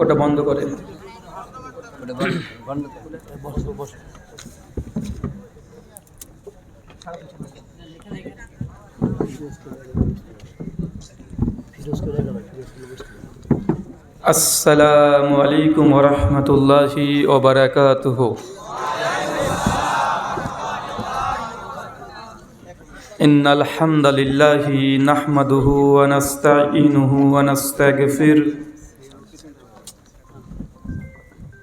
ওটা বন্ধ করে ওটা বন্ধ বন্ধ করো। আসসালামু আলাইকুম রহমতুল্লাহি ওবরাকাতুহ إن الحمد لله نحمده ونستعينه ونستغفره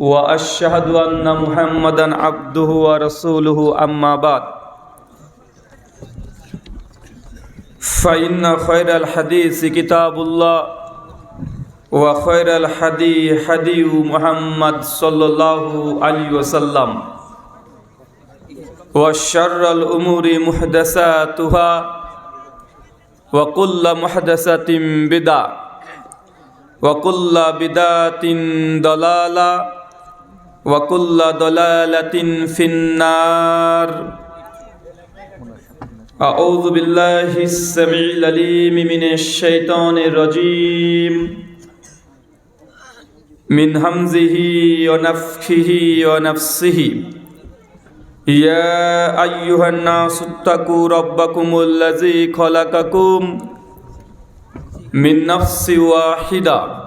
واشهد ان محمدا عبده ورسوله اما بعد فإن خير الحديث كتاب الله وخير الحدي حدي محمد صلى الله عليه وسلم وشر الأمور محدثاتها وكل محدثة بدعة وكل بدعة ضلالة وكل ضلالة في النار أعوذ بالله السميع العليم من الشيطان الرجيم من همزه ونفخه ونفسه يا أيها الناس اتقوا ربكم الذي خلقكم من نفس واحدة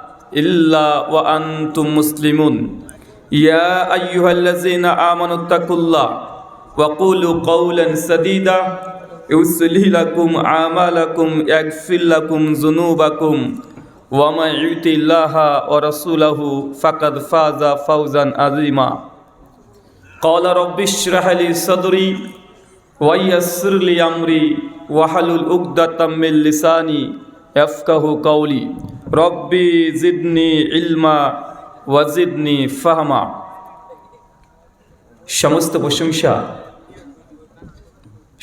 إلا وأنتم مسلمون يا أيها الذين آمنوا اتقوا الله وقولوا قولا سديدا يصلح لكم أعمالكم يغفر لكم ذنوبكم ومن يطع الله ورسوله فقد فاز فوزا عظيما قال رب اشرح لي صدري ويسر لي أمري واحلل عقدة من لساني يفقه قولي রব্বি জিদনি ইলমা ওয়াজিদনি ফাহমা। সমস্ত প্রশংসা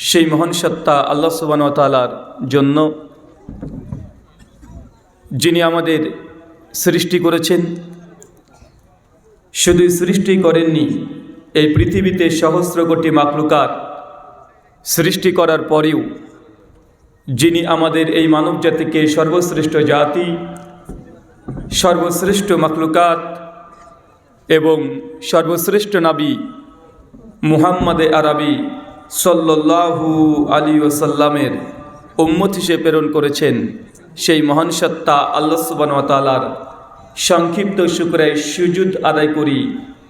সেই মহান সত্তা আল্লাহ সুবানতালার জন্য, যিনি আমাদের সৃষ্টি করেছেন। শুধু সৃষ্টি করেননি, এই পৃথিবীতে সহস্র কোটি মাকলুকার সৃষ্টি করার পরেও যিনি আমাদের এই মানব জাতিকে সর্বশ্রেষ্ঠ জাতি, সর্বশ্রেষ্ঠ মাকলুকাত এবং সর্বশ্রেষ্ঠ নাবী মুহাম্মদে আরবি সল্লাহু আলী ওসাল্লামের উম্মত হিসেবে প্রেরণ করেছেন সেই মহান সত্তা আল্লাহ সুবান তালার সংক্ষিপ্ত শুক্রায় সুজুদ আদায় করি,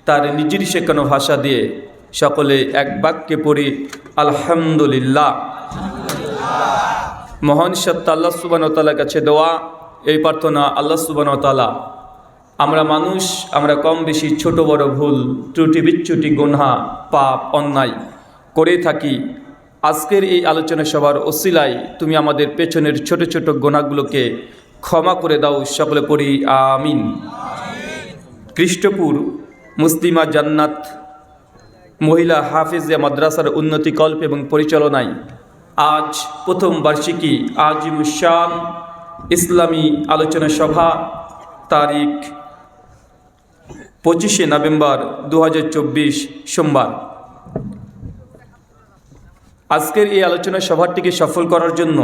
তার নিজের শেখানো ভাষা দিয়ে সকলে এক বাক্যে পড়ি, আলহামদুলিল্লাহ। মহান সত্তা আল্লাহ সুবান তালার কাছে দেওয়া এই প্রার্থনা আল্লাহ সুবান তালা আমরা মানুষ, আমরা কম বেশি ছোট বড় ভুল, ত্রুটি বিচ্যুটি গুনহা, পাপ, অন্যায় করে থাকি। আজকের এই আলোচনা সভার ওসিলায় তুমি আমাদের পেছনের ছোট ছোট গোনাগুলোকে ক্ষমা করে দাও, সকলে পড়ি, আমিন। কৃষ্টপুর মুসলিমা জান্নাত মহিলা হাফিজিয়া মাদ্রাসার উন্নতি কল্প এবং পরিচালনায় আজ প্রথম বার্ষিকী আজিমুসান ইসলামী আলোচনা সভা, তারিখ পঁচিশে নভেম্বর দু হাজার চব্বিশ সোমবার। আজকের এই আলোচনা সভাটিকে সফল করার জন্য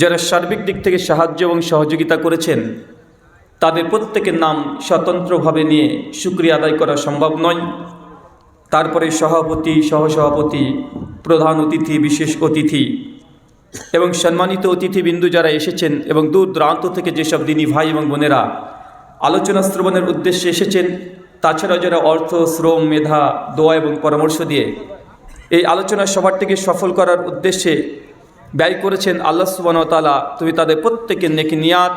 যারা সার্বিক দিক থেকে সাহায্য এবং সহযোগিতা করেছেন, তাদের প্রত্যেকের নাম স্বতন্ত্রভাবে নিয়ে সুক্রিয়া আদায় করা সম্ভব নয়। তারপরে সভাপতি, সহসভাপতি, প্রধান অতিথি, বিশেষ অতিথি এবং সম্মানিত অতিথিবৃন্দু যারা এসেছেন এবং দূর দূরান্ত থেকে যেসব দিনী ভাই এবং বোনেরা আলোচনা শ্রবণের উদ্দেশ্যে এসেছেন, তাছাড়াও যারা অর্থ, শ্রম, মেধা, দোয়া এবং পরামর্শ দিয়ে এই আলোচনা সভাটিকে সফল করার উদ্দেশ্যে ব্যয় করেছেন আল্লাহ সুবাহতালা তুমি তাদের প্রত্যেকের নেক নিয়াত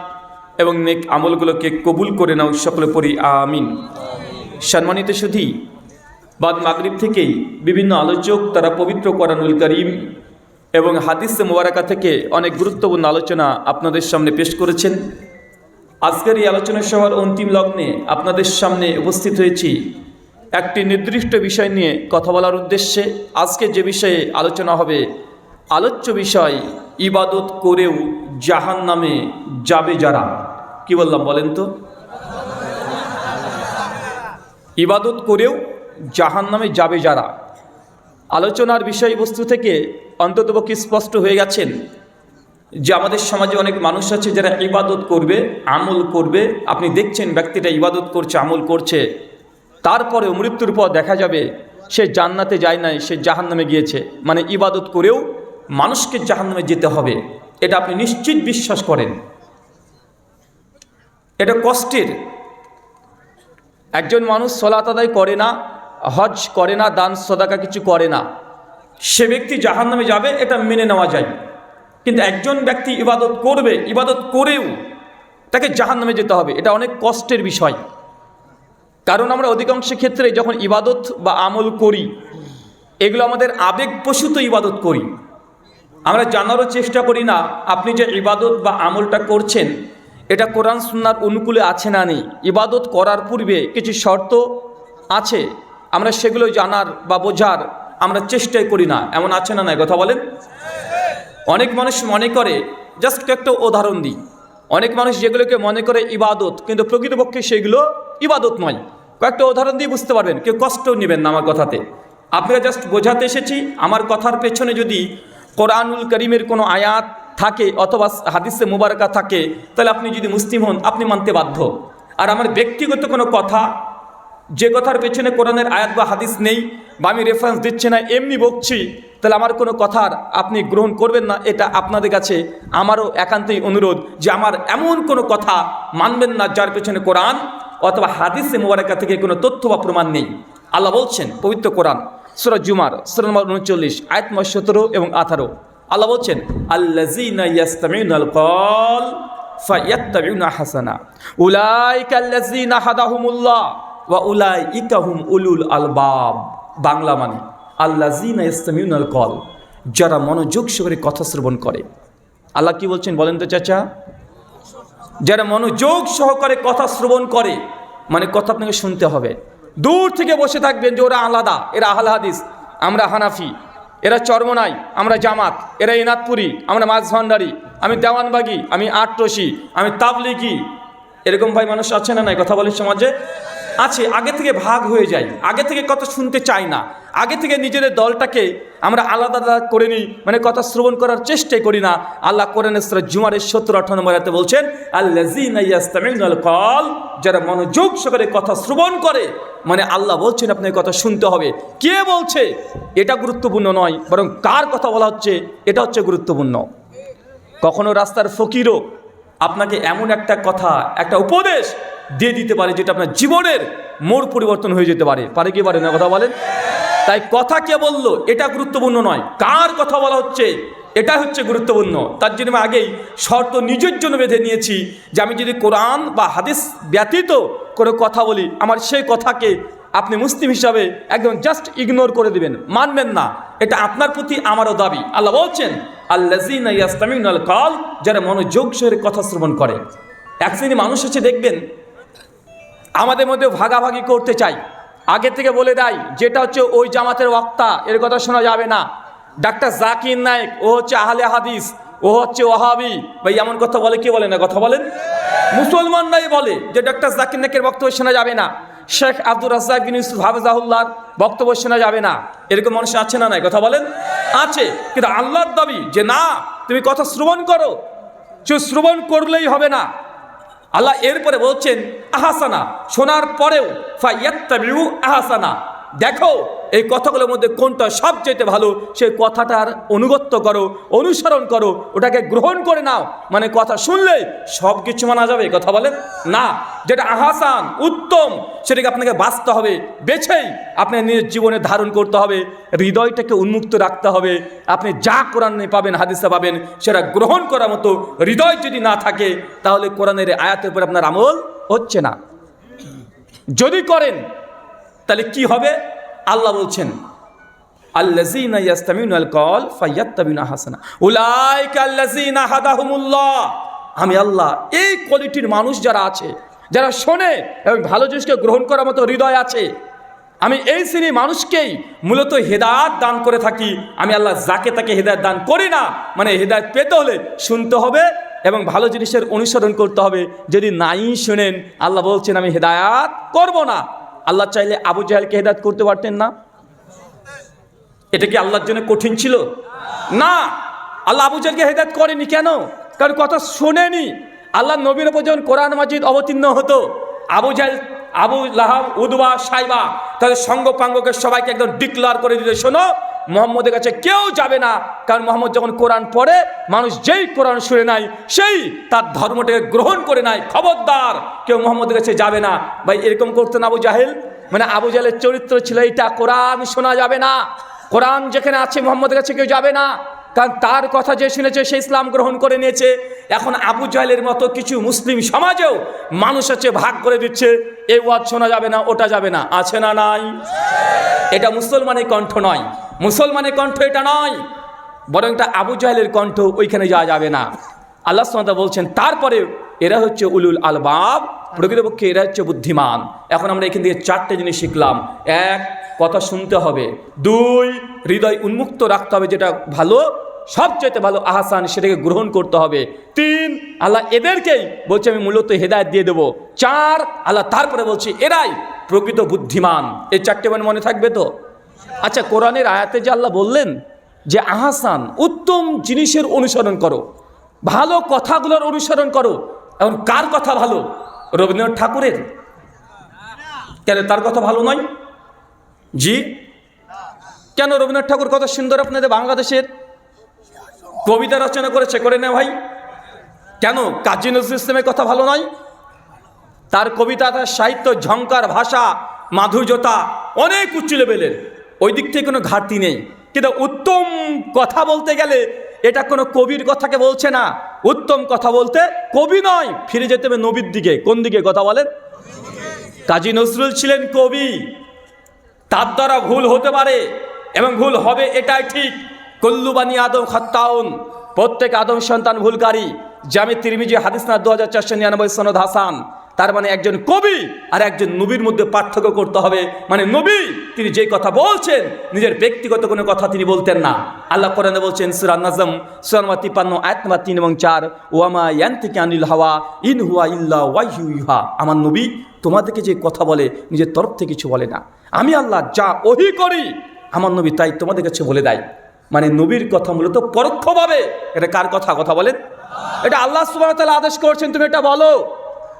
এবং নেক আমলগুলোকে কবুল করে নাও সকলে পড়ি আমিন। সম্মানিত সুধী বাদ মাগরিব থেকেই বিভিন্ন আলোচক তারা পবিত্র কোরআনুল করিম এবং হাদিস মোবারকা থেকে অনেক গুরুত্বপূর্ণ আলোচনা আপনাদের সামনে পেশ করেছেন। আজকের এই আলোচনা সভার অন্তিম লগ্নে আপনাদের সামনে উপস্থিত হয়েছি। একটি নির্দিষ্ট বিষয় নিয়ে কথা বলার উদ্দেশ্যে আজকে যে বিষয়ে আলোচনা হবে, আলোচ্য বিষয় ইবাদত করেও জাহান নামে যাবে যারা। কি বললাম বলেন তো? ইবাদত করেও জাহান নামে যাবে যারা। আলোচনার বিষয়বস্তু থেকে অন্ততপক্ষে স্পষ্ট হয়ে গেছেন যে আমাদের সমাজে অনেক মানুষ আছে যারা ইবাদত করবে, আমল করবে। আপনি দেখছেন ব্যক্তিটা ইবাদত করছে, আমল করছে। তারপরে মৃত্যুর পর দেখা যাবে সে জান্নাতে যায় নাই, সে জাহান্নামে গিয়েছে। মানে ইবাদত করেও মানুষকে জাহান্নামে যেতে হবে। এটা আপনি নিশ্চিত বিশ্বাস করেন। এটা কষ্টের। একজন মানুষ সলাত আদায় করে না হজ করে না, দান, সদাকা কিছু করে না। সে ব্যক্তি জাহান নামে যাবে, এটা মেনে নেওয়া যায়। কিন্তু একজন ব্যক্তি ইবাদত করবে, ইবাদত করেও তাকে জাহান নামে যেতে হবে, এটা অনেক কষ্টের বিষয়। কারণ আমরা অধিকাংশ ক্ষেত্রে যখন ইবাদত বা আমল করি, এগুলো আমাদের আবেগপ্রসূত ইবাদত করি। আমরা জানারও চেষ্টা করি না, আপনি যে ইবাদত বা আমলটা করছেন, এটা কোরআন, সুন্নার অনুকূলে আছে না নেই। ইবাদত করার পূর্বে কিছু শর্ত আছে আমরা সেগুলো জানার বা বোঝার আমরা চেষ্টাই করি না। এমন আছে না নাই? কথা বলেন? অনেক মানুষ মনে করে জাস্ট একটা উদাহরণ দিই। অনেক মানুষ যেগুলোকে মনে করে ইবাদত, কিন্তু প্রকৃতপক্ষে সেগুলো ইবাদত নয়। কয়েকটা উদাহরণ দিয়ে বুঝতে পারবেন, কেউ কষ্ট নেবেন না আমার কথাতে। আপনারা জাস্ট বোঝাতে এসেছি, আমার কথার পেছনে যদি কোরআনুল করিমের কোনো আয়াত থাকে অথবা হাদিসে মুবারকা থাকে, তাহলে আপনি যদি মুসলিম হন, আপনি মানতে বাধ্য। আর আমার ব্যক্তিগত কোনো কথা যে কথার পেছনে কোরআনের আয়াত বা হাদিস নেই বা আমি রেফারেন্স দিচ্ছি না, এমনি বকছি, তাহলে আমার কোনো কথার আপনি গ্রহণ করবেন না, এটা আপনাদের কাছে আমারও একান্তই অনুরোধ যে আমার এমন কোনো কথা মানবেন না যার পেছনে কোরআন অথবা হাদিসে মোবারকা থেকে কোনো তথ্য বা প্রমাণ নেই। আল্লাহ বলছেন, পবিত্র কোরআন সুরজ জুমার, সুর নম্বর উনচল্লিশ, আয়াত নম্বর সতেরো এবং আঠারো। আল্লাহ বলছেন ফায়াত্তাবিউনা হাসানা। উলাইকা আল্লাজিনা হাদাহুমুল্লাহ। ওয়া উলাইকা হুম উলুল আলবাব। বাংলা মানে আল্লাজিনা ইস্তামিউনাল কল যারা মনোযোগ সহকারে কথা শ্রবণ করে। আল্লাহ কি বলছেন বলেন তো চাচা? যারা মনোযোগ সহকারে কথা শ্রবণ করে মানে কথা আপনাকে শুনতে হবে। দূর থেকে বসে থাকবেন যে ওরা আলাদা, এরা আহল হাদিস, আমরা হানাফি, এরা চর্মনাই, আমরা জামাত, এরা ইনাতপুরি আমরা মাছ ভান্ডারি, আমি দেওয়ানবাগি, আমি আটরসি, আমি তাবলিগি। এরকম ভাই মানুষ আছে না নাই? কথা বলে সমাজে। আছে, আগে থেকে ভাগ হয়ে যায়। আগে থেকে কথা শুনতে চায় না। আগে থেকে নিজেদের দলটাকে আমরা আলাদা আলাদা করে নিই। মানে কথা শ্রবণ করার চেষ্টাই করি না। আল্লাহ ইসরা জুমারের সত্তর আঠান্ন নম্বরাতে বলছেন আল্লাহ কল যারা মনোযোগ সহকারে কথা শ্রবণ করে মানে আল্লাহ বলছেন আপনার কথা শুনতে হবে। কে বলছে? এটা গুরুত্বপূর্ণ নয়, বরং কার কথা বলা হচ্ছে, এটা হচ্ছে গুরুত্বপূর্ণ। কখনো রাস্তার ফকিরও আপনাকে এমন একটা কথা, একটা উপদেশ দিয়ে দিতে পারে, যেটা আপনার জীবনের মোড় পরিবর্তন হয়ে যেতে পারে। পারে কি পারে না, কথা বলেন? তাই কথা কে বলল? এটা গুরুত্বপূর্ণ নয়। কার কথা বলা হচ্ছে? এটা হচ্ছে গুরুত্বপূর্ণ। তার জন্য আমি আগেই শর্ত নিজের জন্য বেঁধে নিয়েছি যে আমি যদি কোরআন বা হাদিস ব্যতীত কোনো কথা বলি, আমার সেই কথাকে আপনি মুসলিম হিসাবে একদম জাস্ট ইগনোর করে দিবেন। মানবেন না। এটা আপনার প্রতি আমারও দাবি। আল্লাহ বলছেন আল্লাহ কাল যারা মনোযোগ সহের কথা শ্রবণ করে। এক মানুষ হচ্ছে, দেখবেন আমাদের মধ্যে ভাগাভাগি করতে চাই। আগে থেকে বলে দেয়, যেটা হচ্ছে ওই জামাতের বক্তা, এর কথা শোনা যাবে না। ডাক্তার জাকির নায়েক, ও হচ্ছে আহলে হাদিস, ও হচ্ছে ওহাবি ভাই, এমন কথা বলে, কে বলে না কথা বলেন? মুসলমানরাই বলে যে ডাক্তার জাকির নায়কের বক্তব্য শোনা যাবে না। শেখ আব্দুর রাজ্জাক বিন ইউসুফ হাফিজাহুল্লাহর বক্তব্য শোনা যাবে না। এরকম মানুষ আছে না নাই? কথা বলেন? আছে। কিন্তু আল্লাহর দাবি যে, না, তুমি কথা শ্রবণ করো। সে শ্রবণ করলেই হবে না। আল্লাহ এরপরে বলছেন আহাসানা শোনার পরেও ফাইয়াত্তাবিউ আহাসানা। দেখো এই কথাগুলোর মধ্যে কোনটা সবচেয়ে ভালো? সেই কথাটার অনুগত্য করো, অনুসরণ করো, ওটাকে গ্রহণ করে নাও। মানে কথা শুনলে সব কিছু মানা যাবে কথা বলেন না। যেটা আহাসান, উত্তম, সেটাকে আপনাকে বাঁচতে হবে, বেছেই আপনি নিজের জীবনে ধারণ করতে হবে, হৃদয়টাকে উন্মুক্ত রাখতে হবে। আপনি যা কোরআনে পাবেন, হাদিসে পাবেন, সেটা গ্রহণ করার মতো হৃদয় যদি না থাকে, তাহলে কোরআনের আয়াতের উপর আপনার আমল হচ্ছে না। যদি করেন, তাহলে কি হবে? আল্লাহ বলছেন কল হাসানা আমি আল্লাহ, এই কোয়ালিটির মানুষ যারা আছে, যারা শোনে এবং ভালো জিনিসকে গ্রহণ করার মতো হৃদয় আছে, আমি এই শ্রেণির মানুষকেই মূলত হেদায়ত দান করে থাকি। আমি আল্লাহ যাকে তাকে হেদায়ত দান করি না মানে হেদায়ত পেতে হলে শুনতে হবে এবং ভালো জিনিসের অনুসরণ করতে হবে। যদি নাই শোনেন, আল্লাহ বলছেন, আমি হেদায়াত করব না। আল্লাহ চাইলে আবু জাহেলকে হেদায়ত করতে পারতেন না? এটা কি আল্লাহর জন্য কঠিন ছিল? না! আল্লাহ আবু জাহেলকে হেদায়ত করেনি কেন? কারণ কথা শোনেনি। আল্লাহ নবীর ওপর যখন কোরআন মাজিদ অবতীর্ণ হতো, আবু জাহেল, আবু লাহাব, উদবা, সাইবা, তাদের সঙ্গ পাঙ্গকে সবাইকে একদম ডিক্লার করে দিতে, শোনো! মোহাম্মদের কাছে কেউ যাবে না। কারণ মোহাম্মদ যখন কোরআন পড়ে, মানুষ যেই কোরআন শুনে নাই, সেই তার ধর্মটাকে গ্রহণ করে নাই। খবরদার, কেউ মোহাম্মদের কাছে যাবে না। ভাই, এরকম করতেন আবু জাহেল? মানে আবু জাহেলের চরিত্র ছিল এইটা, কোরআন শোনা যাবে না। কোরআন যেখানে আছে, মোহাম্মদের কাছে কেউ যাবে না। কারণ তার কথা যে শুনেছে, সে ইসলাম গ্রহণ করে নিয়েছে। এখন আবু জাহেলের মতো কিছু মুসলিম সমাজেও মানুষ আছে, ভাগ করে দিচ্ছে। এ ওয়াজ শোনা যাবে না, ওটা যাবে না। আছে না নাই? এটা মুসলমানের কণ্ঠ নয়। মুসলমানের কণ্ঠ এটা নয়, বরং এটা আবু জাহেলের কণ্ঠ, ওইখানে যাওয়া যাবে না। আল্লাহ সাল্লাহ বলছেন, তারপরে এরা হচ্ছে উলুল আলবাব, প্রকৃতপক্ষে এরা হচ্ছে বুদ্ধিমান। এখন আমরা এখান থেকে চারটে জিনিস শিখলাম। এক, কথা শুনতে হবে। দুই, হৃদয় উন্মুক্ত রাখতে হবে যেটা ভালো সবচেয়ে ভালো আহসান সেটাকে গ্রহণ করতে হবে। তিন, আল্লাহ এদেরকেই বলছে, আমি মূলত হেদায়ত দিয়ে দেবো। চার, আল্লাহ তারপরে বলছি, এরাই প্রকৃত বুদ্ধিমান। এই চারটে মানে মনে থাকবে তো? আচ্ছা কোরআনের আয়াতে যে আল্লাহ বললেন যে, আহাসান, উত্তম জিনিসের অনুসরণ করো, ভালো কথাগুলোর অনুসরণ করো এখন কার কথা ভালো? রবীন্দ্রনাথ ঠাকুরের। কেন, তার কথা ভালো নয়? জি? কেন, রবীন্দ্রনাথ ঠাকুর কত সুন্দর আপনাদের বাংলাদেশের? কবিতা রচনা করেছে, করে না ভাই। কেন, কাজী নজরুল ইসলামের কথা ভালো নয়? তার কবিতা তার সাহিত্য ঝঙ্কার ভাষা, মাধুর্যতা অনেক উচ্চ লেভেলের। ওই দিক থেকে কোনো ঘাটতি নেই। কিন্তু উত্তম কথা বলতে গেলে এটা কোনো কবির কথাকে বলছে না। উত্তম কথা বলতে কবি নয়। ফিরে যেতে হবে নবীর দিকে। কোন দিকে কথা বলেন? কাজী নজরুল ছিলেন কবি। তার দ্বারা ভুল হতে পারে এবং ভুল হবে এটাই ঠিক। কল্লুবানি আদম খাত্তাউন, প্রত্যেক আদম সন্তান ভুলকারী। জামি তিরমিজি হাদিসনা দু হাজার চারশো নিরানব্বই সনদ হাসান। তার মানে একজন কবি আর একজন নবীর মধ্যে পার্থক্য করতে হবে। মানে নবী, তিনি যেই কথা বলছেন, নিজের ব্যক্তিগত কোনো কথা তিনি বলতেন না। আল্লাহ কোরআনে বলছেন সুরান নাজম সুরানমা তিপান্ন আয়াত নাম্বার তিন এবং চার, ওয়ামা ইয়ান্তিকে আনিল হাওয়া, ইন হুয়া ইল্লা ওয়াইহু ইহা আমার নবী তোমাদেরকে যে কথা বলে, নিজের তরফ থেকে কিছু বলে না। আমি আল্লাহ যা ওহি করি, আমার নবী তাই তোমাদের কাছে বলে দেয়। মানে নবীর কথা মূলত পরোক্ষভাবে। এটা কার কথা? কথা বলেন। এটা আল্লাহ সুবাহ আদেশ করছেন, তুমি এটা বলো।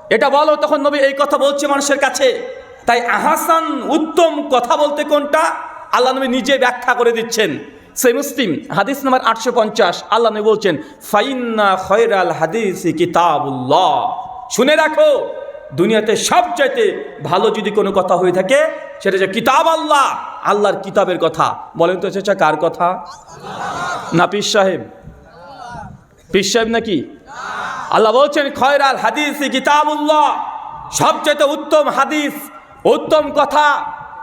এটা বলো, তখন নবী এই কথা বলছে মানুষের কাছে। তাই আহাসান উত্তম কথা বলতে কোনটা? আল্লাহ নবী নিজে ব্যাখ্যা করে দিচ্ছেন। সেই মুসলিম, হাদিস নাম্বার আটশো পঞ্চাশ, আল্লাহ নবী বলছেন, ফাইন্না খয়রাল হাদিস কিতাবুল্লাহ। শুনে রাখো, দুনিয়াতে সবচাইতে ভালো যদি কোনো কথা হয়ে থাকে, সেটা যে কিতাব আল্লাহ, আল্লাহর কিতাবের কথা। বলেন তো, চাচা, কার কথা? না, পীর সাহেব। পীর সাহেব নাকি? আল্লাহ বলছেন, খয়রাল হাদিস কিতাবুল্লাহ। সবচেয়ে উত্তম হাদিস, উত্তম কথা,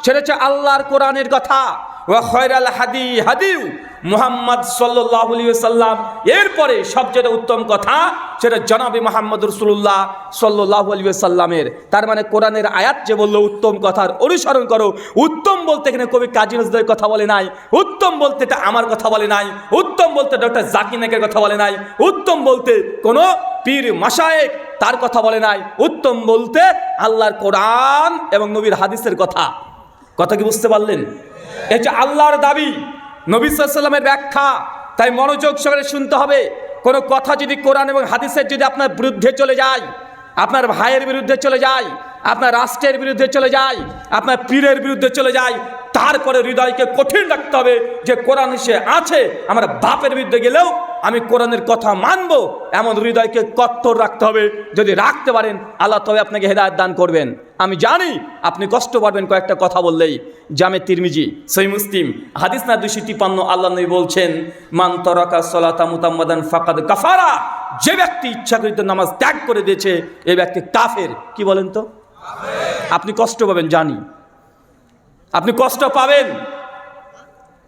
সেটা হচ্ছে আল্লাহর কোরআনের কথা। ও খয়রাল হাদি হাদিউ। মুহাম্মদ সাল্লাম এরপরে সবচেয়ে উত্তম কথা সেটা জনাবি মোহাম্মদ রসুল্লাহ সাল্লাহ সাল্লামের তার মানে কোরআনের আয়াত যে বলল, উত্তম কথার অনুসরণ করো। উত্তম বলতে এখানে কবি কাজী নজরুলের কথা বলে নাই। উত্তম বলতে এটা আমার কথা বলে নাই। উত্তম বলতে ডক্টর জাকির নাকের কথা বলে নাই। উত্তম বলতে কোনো পীর মাসায়েক তার কথা বলে নাই। উত্তম বলতে আল্লাহর কোরআন এবং নবীর হাদিসের কথা। কথা কি বুঝতে পারলেন? এটা আল্লাহর দাবি। নবী সাল্লামের ব্যাখ্যা, তাই মনোযোগ সহকারে শুনতে হবে। কোনো কথা যদি কোরআন এবং হাদিসের যদি আপনার বিরুদ্ধে চলে যায়, আপনার ভাইয়ের বিরুদ্ধে চলে যায়, আপনার রাষ্ট্রের বিরুদ্ধে চলে যায়, আপনার পীরের বিরুদ্ধে চলে যায়, তারপরে হৃদয়কে কঠিন রাখতে হবে যে কোরআন সে আছে, আমার বাপের বিরুদ্ধে গেলেও আমি কোরআনের কথা মানবো, এমন হৃদয়কে কট্টর রাখতে হবে। যদি রাখতে পারেন, আল্লাহ তবে আপনাকে হেদায়ত দান করবেন। আমি জানি আপনি কষ্ট পাবেন কয়েকটা কথা বললেই। জামে তিরমিজি সই মুসলিম হাদিস না দুশো তিপান্ন আল্লাহ নবী বলছেন মান তরাকা সলাতা মুতাম্মাদান ফাকাদ কাফারা। যে ব্যক্তি ইচ্ছাকৃত নামাজ ত্যাগ করে দিয়েছে এই ব্যক্তি কাফের। কি বলেন তো? আপনি কষ্ট পাবেন জানি। আপনি কষ্ট পাবেন।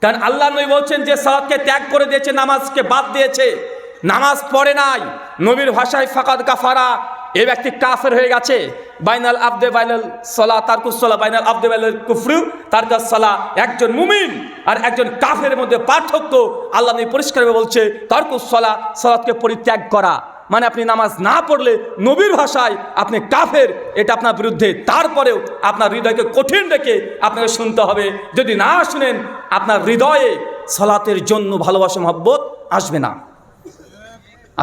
কারণ আল্লাহ নবী বলছেন যে সালাদকে ত্যাগ করে দিয়েছে নামাজকে বাদ দিয়েছে। নামাজ পড়ে নাই নবীর ভাষায় ফাকাদ কাফারা এই ব্যক্তি কাফের হয়ে গেছে। বাইনাল আবদে বাইনাল সলা তারকুসলা বাইনাল আবদে বাইনাল কুফরু তারকাস সলা একজন মুমিন আর একজন কাফের মধ্যে পার্থক্য আল্লাহ নবী পরিষ্কারভাবে বলছে তারকুসলা সলাদকে পরিত্যাগ করা। মানে আপনি নামাজ না পড়লে নবীর ভাষায় আপনি কাফের, এটা আপনার বিরুদ্ধে। তারপরেও আপনার হৃদয়কে কঠিন রেখে আপনাকে শুনতে হবে। যদি না শুনেন, আপনার হৃদয়ে সলাতের জন্য ভালোবাসা, মহব্বত আসবে না।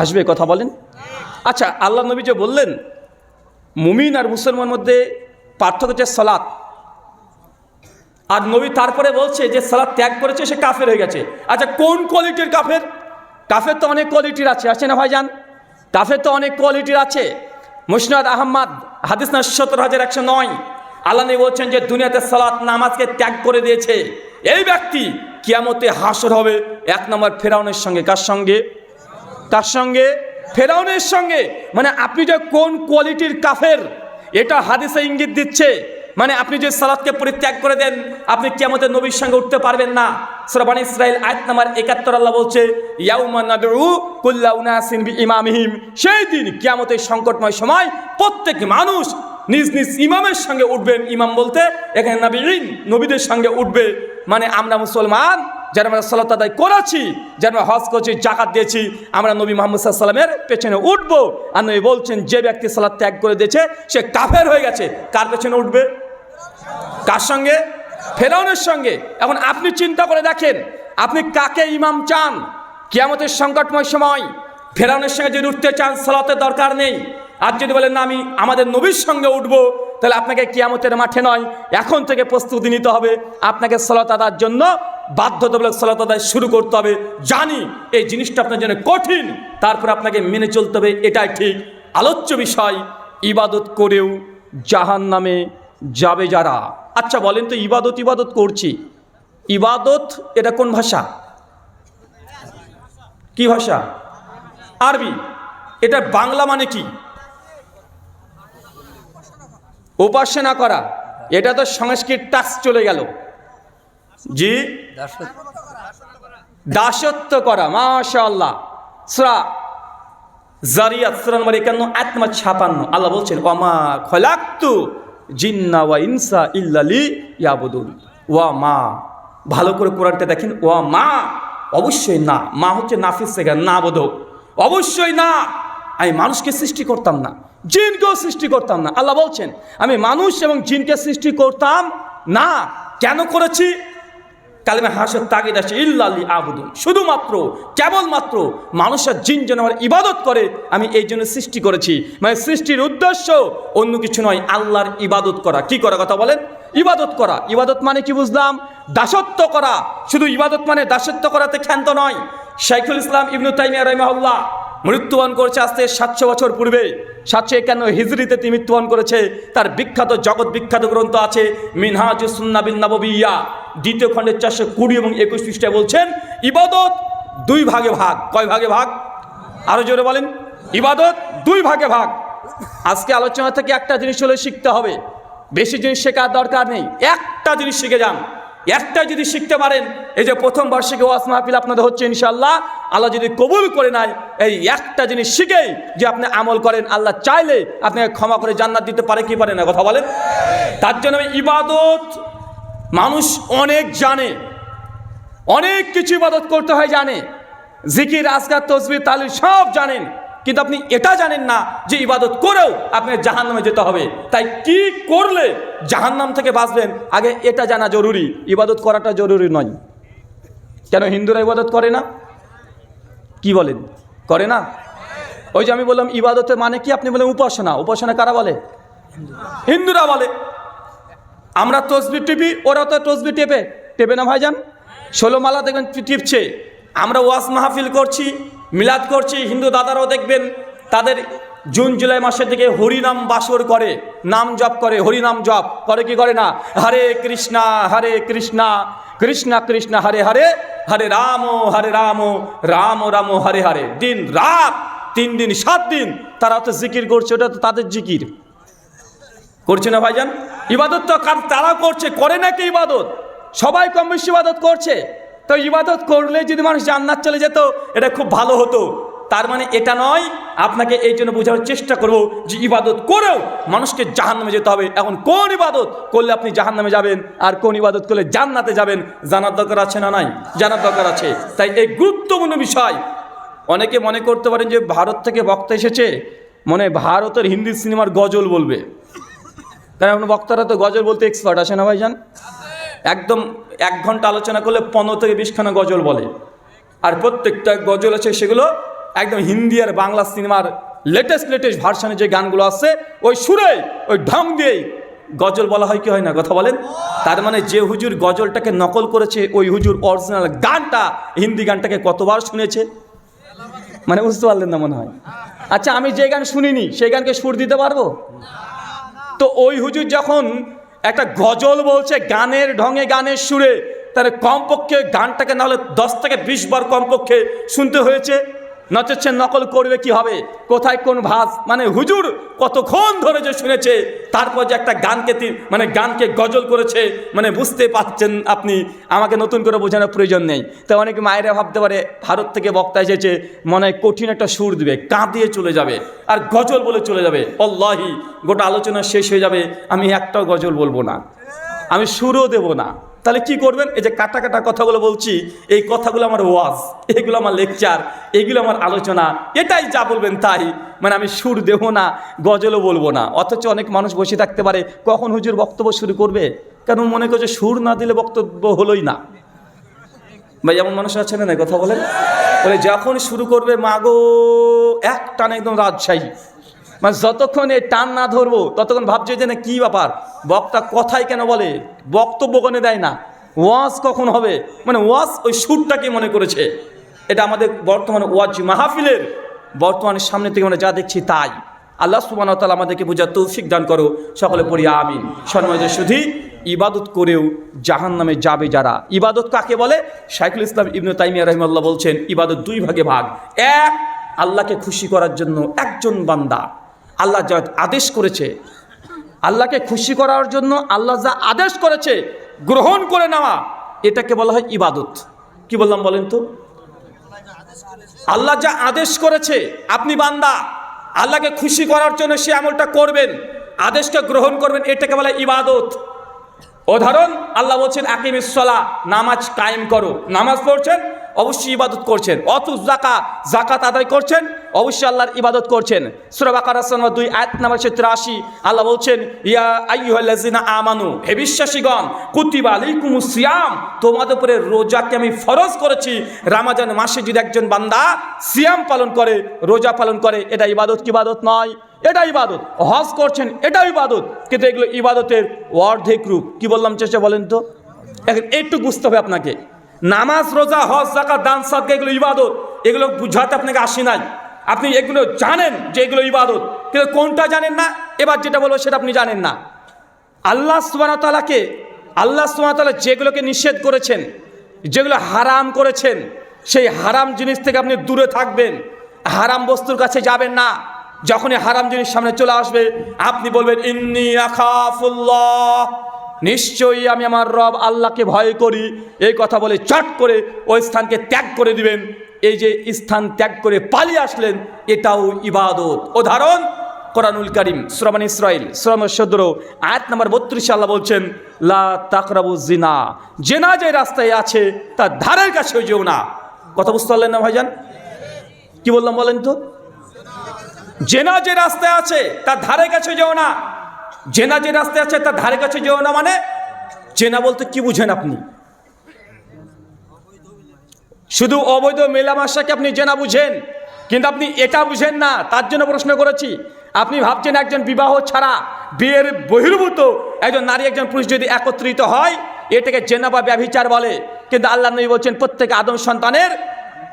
আসবে, কথা বলেন? আচ্ছা আল্লাহ নবী যে বললেন, মুমিন আর মুসলমানের মধ্যে পার্থক্য হচ্ছে সলাৎ আর নবী তারপরে বলছে যে সালাদ ত্যাগ করেছে, সে কাফের হয়ে গেছে। আচ্ছা কোন কোয়ালিটির কাফের? কাফের তো অনেক কোয়ালিটির আছে আছে না ভাইজান? কাফের তো অনেক কোয়ালিটির আছে। মুসনাদ আহম্মদ হাদিস না সত্তর হাজার একশো নয়। আল্লাহ বলছেন যে দুনিয়াতে সালাত নামাজকে ত্যাগ করে দিয়েছে। এই ব্যক্তি কিয়ামতে হাসর হবে, এক নম্বর ফেরাউনের সঙ্গে। কার সঙ্গে? তার সঙ্গে? ফেরাউনের সঙ্গে মানে আপনি যে কোন কোয়ালিটির কাফের, এটা হাদিসে ইঙ্গিত দিচ্ছে মানে আপনি যে সালাদকে পরিত্যাগ করে দেন, আপনি কি আমাদের নবীর সঙ্গে উঠতে পারবেন না। সরবান ইসরাইল আয়াত নাম্বার একাত্তর আল্লাহ বলছে বি সেই দিন কিয়ামতের সংকটময় সময় প্রত্যেক মানুষ নিজ নিজ ইমামের সঙ্গে উঠবেন। ইমাম বলতে এখানে নবীন নবীদের সঙ্গে উঠবে। মানে আমরা মুসলমান যারা আমরা সালাত আদায় করেছি, যারা আমরা হজ করছি, জাকাত দিয়েছি, আমরা নবী মোহাম্মদ সাল্লামের পেছনে উঠবো। আর নবী বলছেন, যে ব্যক্তি সালাদ ত্যাগ করে দিয়েছে, সে কাফের হয়ে গেছে। কার পেছনে উঠবে? কার সঙ্গে? ফেরাউনের সঙ্গে। এখন আপনি চিন্তা করে দেখেন, আপনি কাকে ইমাম চান? কিয়ামতের সংকটময় সময়, ফেরাউনের সঙ্গে যদি উঠতে চান, সালাতের দরকার নেই। আর যদি বলেন, না, আমি আমাদের নবীর সঙ্গে উঠব, তাহলে আপনাকে কিয়ামতের মাঠে নয়, এখন থেকে প্রস্তুতি নিতে হবে। আপনাকে সলাত আদার জন্য বাধ্যতামূলক সলাত আদায় শুরু করতে হবে। জানি এই জিনিসটা আপনার জন্য কঠিন, তারপর আপনাকে মেনে চলতে হবে, এটাই ঠিক। আলোচ্য বিষয়, ইবাদত করেও জাহান নামে যাবে যারা। আচ্ছা বলেন তো, ইবাদত ইবাদত করছি। ইবাদত, এটা কোন ভাষা? কি ভাষা? আরবি। এটা বাংলা মানে কি? উপাসনা করা, এটা তো সংস্কৃত টাচ চলে গেল। জি? দাসত্ব করা, মাশাআল্লাহ। সুরা জারিয়াত, সুরা নম্বর একান্ন, আত্মা ছাপান্ন। আল্লাহ বলছেন ওমা খলাক্তু জিন্না ওয়া ইনসা ইল্লালি ইয়াবুদুন ওয়া মা ভালো করে কোরআনটা দেখেন ওয়া মা অবশ্যই না। মা হচ্ছে নাফিস থেকে না বোধক। অবশ্যই না। আমি মানুষকে সৃষ্টি করতাম না। জিনকেও সৃষ্টি করতাম না। আল্লাহ বলছেন, আমি মানুষ এবং জিনকে সৃষ্টি করতাম না। কেন করেছি? কালেমে হাসের তাগিদ আছে ইল্লাল্লি আবুদুন শুধুমাত্র, কেবলমাত্র মানুষের জিন যেন আমার ইবাদত করে, আমি এই জন্য সৃষ্টি করেছি। মানে সৃষ্টির উদ্দেশ্য অন্য কিছু নয়, আল্লাহর ইবাদত করা। কি করা কথা বলেন? ইবাদত করা। ইবাদত মানে কি বুঝলাম? দাসত্ব করা। শুধু ইবাদত মানে দাসত্ব করাতে ক্ষান্ত নয়। শাইখুল ইসলাম ইবনু তাইমিয়া রহমাউল্লাহ মৃত্যুবরণ করেছে থেকে সাতশো বছর পূর্বে। সাতশো একান্ন হিজড়িতে তিনি মৃত্যুবরণ করেছে। তার বিখ্যাত জগৎ বিখ্যাত গ্রন্থ আছে মিনহাজ সুন্নাবিন নববিয়া। দ্বিতীয় খণ্ডের চারশো কুড়ি এবং একুশ পৃষ্ঠায় বলছেন, ইবাদত দুই ভাগে ভাগ। কয় ভাগে ভাগ? আরও জোরে বলেন, ইবাদত দুই ভাগে ভাগ। আজকে আলোচনা থেকে একটা জিনিস হলে শিখতে হবে। বেশি জিনিস শেখার দরকার নেই। একটা জিনিস শিখে যান। একটা যদি শিখতে পারেন, এই যে প্রথম বার্ষিক ওয়াজ মাহফিল আপনাদের হচ্ছে ইনশাল্লাহ আল্লাহ যদি কবুল করে নেয়, এই একটা জিনিস শিখেই যে আপনি আমল করেন, আল্লাহ চাইলে আপনাকে ক্ষমা করে জান্নাত দিতে পারে, কি পারে না, কথা বলেন? তার জন্য ইবাদত, মানুষ অনেক জানে, অনেক কিছু ইবাদত করতে হয় জানে, জিকির, আজকার, তসবির তালিম সব জানেন। কিন্তু আপনি এটা জানেন না যে ইবাদত করেও আপনাকে জাহান্নামে যেতে হবে। তাই কি করলে জাহান্নাম থেকে বাঁচবেন আগে এটা জানা জরুরি। ইবাদত করাটা জরুরি নয়। কেন হিন্দুরা ইবাদত করে না? কি বলেন? করে না? ওই যে আমি বললাম, ইবাদতের মানে কি? আপনি বলেন উপাসনা। উপাসনা কারা বলে? হিন্দুরা বলে। আমরা তসবি টিপি, ওরা তো তসবি টেপে। টেপে না ভাইজান? ষোলো মালা দেখবেন টিপছে। আমরা ওয়াজ মাহফিল করছি, মিলাদ করছি, হিন্দু দাদারাও দেখবেন তাদের জুন, জুলাই মাসের দিকে হরিনাম বাসর করে, নাম জপ করে, হরিনাম জপ, করে কি করে না? হরে কৃষ্ণা হরে কৃষ্ণা কৃষ্ণা কৃষ্ণা, হরে হরে হরে রাম হরে রাম রাম রাম, হরে হরে। দিন রাত, তিন দিন, সাত দিন, তারা তো জিকির করছে, ওটা তো তাদের জিকির। করছে না ভাইজান? ইবাদত তো তারা করছে, করে নাকি ইবাদত? সবাই কম বেশি ইবাদত করছে। তো ইবাদত করলে যদি মানুষ জান্নাত চলে যেত, এটা খুব ভালো হতো। তার মানে এটা নয়, আপনাকে এই জন্য বোঝানোর চেষ্টা করব যে ইবাদত করেও মানুষকে জাহান্নামে যেতে হবে। এখন কোন ইবাদত করলে আপনি জাহান্নামে যাবেন আর কোন ইবাদত করলে জান্নাতে যাবেন, জানার দরকার আছে না নাই? জানার দরকার আছে। তাই এই গুরুত্বপূর্ণ বিষয়, অনেকে মনে করতে পারেন যে ভারত থেকে বক্তা এসেছে, মনে ভারতের হিন্দি সিনেমার গজল বলবে। কারণ বক্তারা তো গজল বলতে এক্সপার্ট আছে না ভাইজান? একদম এক ঘণ্টা আলোচনা করলে পনেরো থেকে বিশখানা গজল বলে। আর প্রত্যেকটা গজল আছে সেগুলো একদম হিন্দি আর বাংলা সিনেমার লেটেস্ট লেটেস্ট ভার্সানে যে গানগুলো আছে, ওই সুরে, ওই ঢং দিয়েই গজল বলা হয়, কি হয় না, কথা বলেন? তার মানে যে হুজুর গজলটাকে নকল করেছে, ওই হুজুর অরিজিনাল গানটা, হিন্দি গানটাকে কতবার শুনেছে? মানে বুঝতে পারলেন না মনে হয়। আচ্ছা আমি যে গান শুনিনি, সেই গানকে সুর দিতে পারব? তো ওই হুজুর যখন একটা গজল বলছে, গানের ঢঙে, গানের সুরে। তার কমপক্ষে গানটাকে নাহলে দশ থেকে বিশ বার কমপক্ষে শুনতে হয়েছে। নচেচ্ছে নকল করবে কি হবে? কোথায় কোন ভাস মানে হুজুর কতক্ষণ ধরে যে শুনেছে, তারপর যে একটা গানকে মানে গানকে গজল করেছে মানে বুঝতে পারছেন আপনি, আমাকে নতুন করে বোঝানোর প্রয়োজন নেই। তো অনেকে মায়েরা ভাবতে পারে, ভারত থেকে বক্তা এসেছে, মনে কঠিন একটা সুর দিবে, কাঁদিয়ে চলে যাবে, আর গজল বলে চলে যাবে। অল্লাহি গোটা আলোচনা শেষ হয়ে যাবে, আমি একটাও গজল বলব না। আমি সুরও দেব না। তাহলে কি করবেন? এই যে কাটা কাটা কথাগুলো বলছি, এই কথাগুলো আমার ওয়াজ, এগুলো আমার লেকচার, এগুলো আমার আলোচনা, এটাই যা বলবেন তাই। মানে আমি সুর দেব না, গজলও বলব না। অথচ অনেক মানুষ বসে থাকতে পারে, কখন হুজুর বক্তব্য শুরু করবে? কারণ মনে করছে সুর না দিলে বক্তব্য হলোই না। ভাই, এমন মানুষ আছে না না কথা বলেন। বলে, যখন শুরু করবে, মাগো এক টানে একদম রাজশাহী। মানে যতক্ষণ এই টান না ধরবো, ততক্ষণ ভাবছে যে না কী ব্যাপার? বক্তা কথাই কেন বলে? বক্তব্য কোনে দেয় না। ওয়াজ কখন হবে? মানে ওয়াজ ওই সুরটাকে মনে করেছে? এটা আমাদের বর্তমানে ওয়াজ মাহফিলের বর্তমানে সামনে থেকে আমরা যা দেখছি তাই। আল্লাহ সুবান তালা আমাদেরকে বোঝার তৌফিক দান করো, সকলে পড়ি আমিন। সন্ময় শুধু ইবাদত করেও জাহান নামে যাবে যারা। ইবাদত কাকে বলে? শাইখুল ইসলাম ইবনু তাইমিয়া রহমাল্লাহ বলছেন, ইবাদত দুই ভাগে ভাগ। এক, আল্লাহকে খুশি করার জন্য একজন বান্দা। আল্লাহ যা আদেশ করেছে, আল্লাহকে খুশি করার জন্য আল্লাহ যা আদেশ করেছে, গ্রহণ করে নেওয়া, এটাকে বলা হয় ইবাদত। কি বললাম বলেন তো? আল্লাহ যা আদেশ করেছে, আপনি বান্দা, আল্লাহকে খুশি করার জন্য সে আমলটা করবেন, আদেশকে গ্রহণ করবেন, এটাকে বলে ইবাদত। উদাহরণ, আল্লাহ বলছেন আকিমিসলা নামাজ কায়েম করো। নামাজ পড়ছেন, অবশ্যই ইবাদত করছেন। অত জাকা জাকাত আদায় করছেন অবশ্যই আল্লাহর ইবাদত করছেন। সুরাবাকার দুই, আয়াত নাম্বার সে তিরাশি। আল্লাহ বলছেন, ইয়া আইয়ুহাল্লাযিনা আমানু, হে বিশ্বাসীগণ, কুতিবা আলাইকুমুস সিয়াম, তোমাদের উপরে রোজাকে আমি ফরজ করেছি। রামাজান মাসে যদি একজন বান্দা সিয়াম পালন করে, রোজা পালন করে, এটা ইবাদত কি ইবাদত নয়? এটা ইবাদত। হজ করছেন এটা ইবাদত। কিন্তু এগুলো ইবাদতের অর্ধেক রূপ। কি বললাম চেষ্টা বলেন তো? এখন একটু বুঝতে হবে আপনাকে। নামাজ, রোজা, হজ জাকাত দান, সাদকা, এগুলো ইবাদত। এগুলো বুঝাতে আপনাকে আসি নাই। আপনি এগুলো জানেন যে এগুলো ইবাদত, কিন্তু কোনটা জানেন না? এবার যেটা বলব সেটা আপনি জানেন না। আল্লাহ সুবাহতালাকে আল্লাহ সুবাহতালা যেগুলোকে নিষেধ করেছেন, যেগুলো হারাম করেছেন, সেই হারাম জিনিস থেকে আপনি দূরে থাকবেন। হারাম বস্তুর কাছে যাবেন না। যখনই হারাম জিনিস সামনে চলে আসবে, আপনি বলবেন, ইন্নি আখাফুল্লাহ। নিশ্চয়ই আমি আমার রব আল্লাহকে ভয় করি। এই কথা বলে চট করে ওই স্থানকে ত্যাগ করে দিবেন। এই যে স্থান ত্যাগ করে পালিয়ে আসলেন, এটাও ইবাদত। উদাহরণ, কোরআনুল করিম সুরামান ইসরাইল সুরাম সদর, আয়াত নাম্বার বত্রিশ, আল্লাহ বলছেন, লা তাকরাবু জিনা জেনা যে রাস্তায় আছে, তার ধারের কাছেও যেও না। কথা বুঝতে পারলেন না ভাইজান? কি বললাম বলেন তো? জেনা যে রাস্তায় আছে, তার ধারে কাছে যেও না। জেনা যে রাস্তায় আছে, তার ধারে কাছে যেও না মানে জেনা বলতে কি বুঝেন আপনি? শুধু অবৈধ মেলামাশাকে আপনি জেনা বুঝেন, কিন্তু আপনি এটা বুঝেন না, তার জন্য প্রশ্ন করেছি। আপনি ভাবছেন একজন বিবাহ ছাড়া বিয়ের বহির্ভূত একজন নারী, একজন পুরুষ যদি একত্রিত হয় এটাকে জেনা বা ব্যভিচার বলে। কিন্তু আল্লাহ নবী বলছেন, প্রত্যেক আদম সন্তানের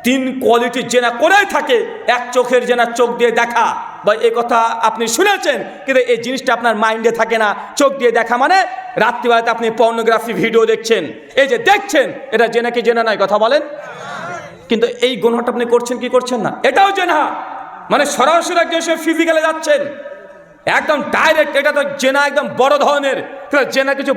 তিন কোয়ালিটির জেনা করেই থাকে। এক চোখের জেনা, চোখ দিয়ে দেখা। বা এই কথা আপনি শুনেছেন, কিন্তু এই জিনিসটা আপনার মাইন্ডে থাকে না। চোখ দিয়ে দেখা মানে রাত্রিবেলাতে আপনি পর্নোগ্রাফি ভিডিও দেখছেন। এই যে দেখছেন, এটা জেনা কি জেনা নয়, কথা বলেন। কিন্তু এই গুণটা আপনি করছেন, কি করছেন না? এটাও জেনা। মানে সরাসরি একজন সে ফিজিক্যালে যাচ্ছেন। একদম ডাইরেক্ট এটা তো জেনা একদম বড় ধরনের। জেনা কিছু